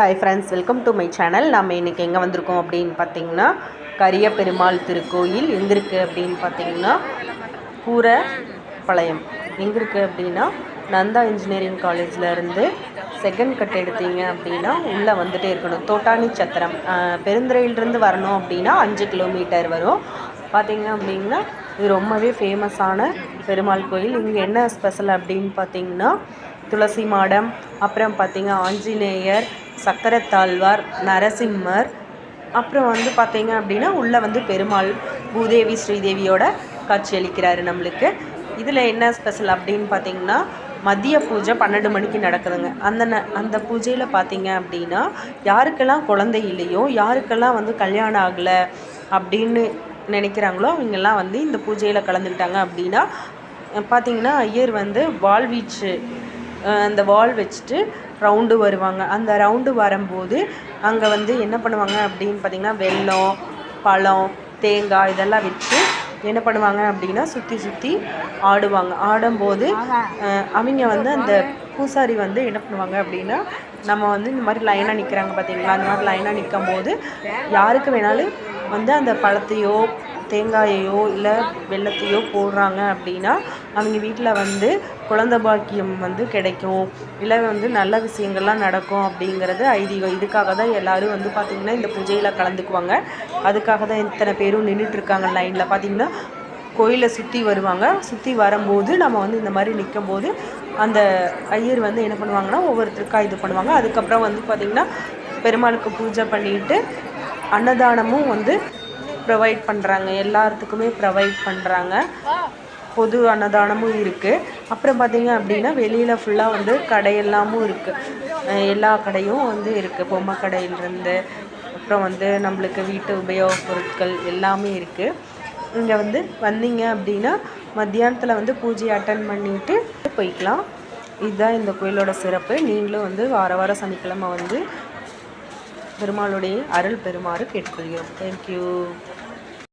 Hi friends welcome to my channel நம்ம இன்றைக்கி எங்கே வந்திருக்கோம் அப்படின்னு பார்த்தீங்கன்னா கரிய பெருமாள் திருக்கோயில் எங்கே இருக்குது அப்படின்னு பார்த்தீங்கன்னா பூரப்பாளையம் எங்கே இருக்குது அப்படின்னா நந்தா இன்ஜினியரிங் காலேஜில் இருந்து செகண்ட் கட் எடுத்தீங்க அப்படின்னா உள்ளே வந்துகிட்டே இருக்கணும். தோட்டாணி சத்திரம். பெருந்துறையிலிருந்து வரணும் அப்படின்னா அஞ்சு கிலோமீட்டர் வரும். பார்த்தீங்க அப்படின்னா இது ரொம்பவே ஃபேமஸான பெருமாள் கோயில். இங்கே என்ன ஸ்பெஷல் அப்படின்னு பார்த்தீங்கன்னா துளசி மாடம் அப்புறம் பார்த்திங்க ஆஞ்சநேயர் சக்கரத்தாழ்வார் நரசிம்மர். அப்புறம் வந்து பார்த்திங்க அப்படின்னா உள்ளே வந்து பெருமாள் பூதேவி ஸ்ரீதேவியோட காட்சி அளிக்கிறாரு நம்மளுக்கு. இதில் என்ன ஸ்பெஷல் அப்படின்னு பார்த்தீங்கன்னா மதிய பூஜை பன்னெண்டு மணிக்கு நடக்குதுங்க. அந்த ந அந்த பூஜையில் பார்த்தீங்க அப்படின்னா யாருக்கெல்லாம் குழந்தை இல்லையோ யாருக்கெல்லாம் வந்து கல்யாணம் ஆகலை அப்படின்னு நினைக்கிறாங்களோ அவங்கெல்லாம் வந்து இந்த பூஜையில் கலந்துக்கிட்டாங்க அப்படின்னா பார்த்திங்கன்னா பார்த்தீங்கன்னா ஐயர் வந்து வாழ்வீச்சு அந்த வால் வச்சுட்டு ரவுண்டு வருவாங்க. அந்த ரவுண்டு வரும்போது அங்கே வந்து என்ன பண்ணுவாங்க அப்படின்னு பார்த்தீங்கன்னா வெல்லம் பழம் தேங்காய் இதெல்லாம் வச்சு என்ன பண்ணுவாங்க அப்படின்னா சுற்றி சுற்றி ஆடுவாங்க. ஆடும்போது அவங்க வந்து அந்த பூசாரி வந்து என்ன பண்ணுவாங்க அப்படின்னா நம்ம வந்து இந்த மாதிரி லைனாக நிற்கிறாங்க பார்த்தீங்களா அந்த மாதிரி லைனாக நிற்கும் போது யாருக்கு வேணாலும் வந்து அந்த பழத்தையோ தேங்காயையோ இல்லை வெள்ளத்தையோ போடுறாங்க அப்படின்னா அவங்க வீட்டில் வந்து குழந்த பாக்கியம் வந்து கிடைக்கும். இல்லை வந்து நல்ல விஷயங்கள்லாம் நடக்கும் அப்படிங்கிறது ஐதீகம். இதுக்காக தான் எல்லாரும் வந்து பார்த்திங்கன்னா இந்த பூஜையில் கலந்துக்குவாங்க. அதுக்காக தான் இத்தனை பேரும் நின்றுட்டுருக்காங்க லைனில் பார்த்திங்கன்னா கோயிலை சுற்றி வருவாங்க. சுற்றி வரும்போது நம்ம வந்து இந்த மாதிரி நிற்கும்போது அந்த ஐயர் வந்து என்ன பண்ணுவாங்கன்னா ஒவ்வொருத்தருக்கா இது பண்ணுவாங்க. அதுக்கப்புறம் வந்து பார்த்திங்கன்னா பெருமாளுக்கு பூஜை பண்ணிட்டு அன்னதானமும் வந்து ப்ரொவைட் பண்ணுறாங்க எல்லாத்துக்குமே ப்ரொவைட் பண்ணுறாங்க பொது அன்னதானமும் இருக்குது அப்புறம் பார்த்தீங்க அப்படின்னா வெளியில் ஃபுல்லாக வந்து கடையெல்லாமும் இருக்குது எல்லா கடையும் வந்து இருக்குது பொம்மை கடையிலேருந்து அப்புறம் வந்து நம்மளுக்கு வீட்டு உபயோகப் பொருட்கள் எல்லாமே இருக்குது இங்கே வந்து வந்தீங்க அப்படின்னா மத்தியானத்தில் வந்து பூஜை அட்டன் பண்ணிட்டு போய்க்கலாம். இதுதான் இந்த கோயிலோட சிறப்பு. நீங்களும் வந்து வார வாரம் சனிக்கிழமை வந்து பெருமாளுடைய அருள் பெறுமாறு கேட்டுக்கொள்கிறோம். தேங்க்யூ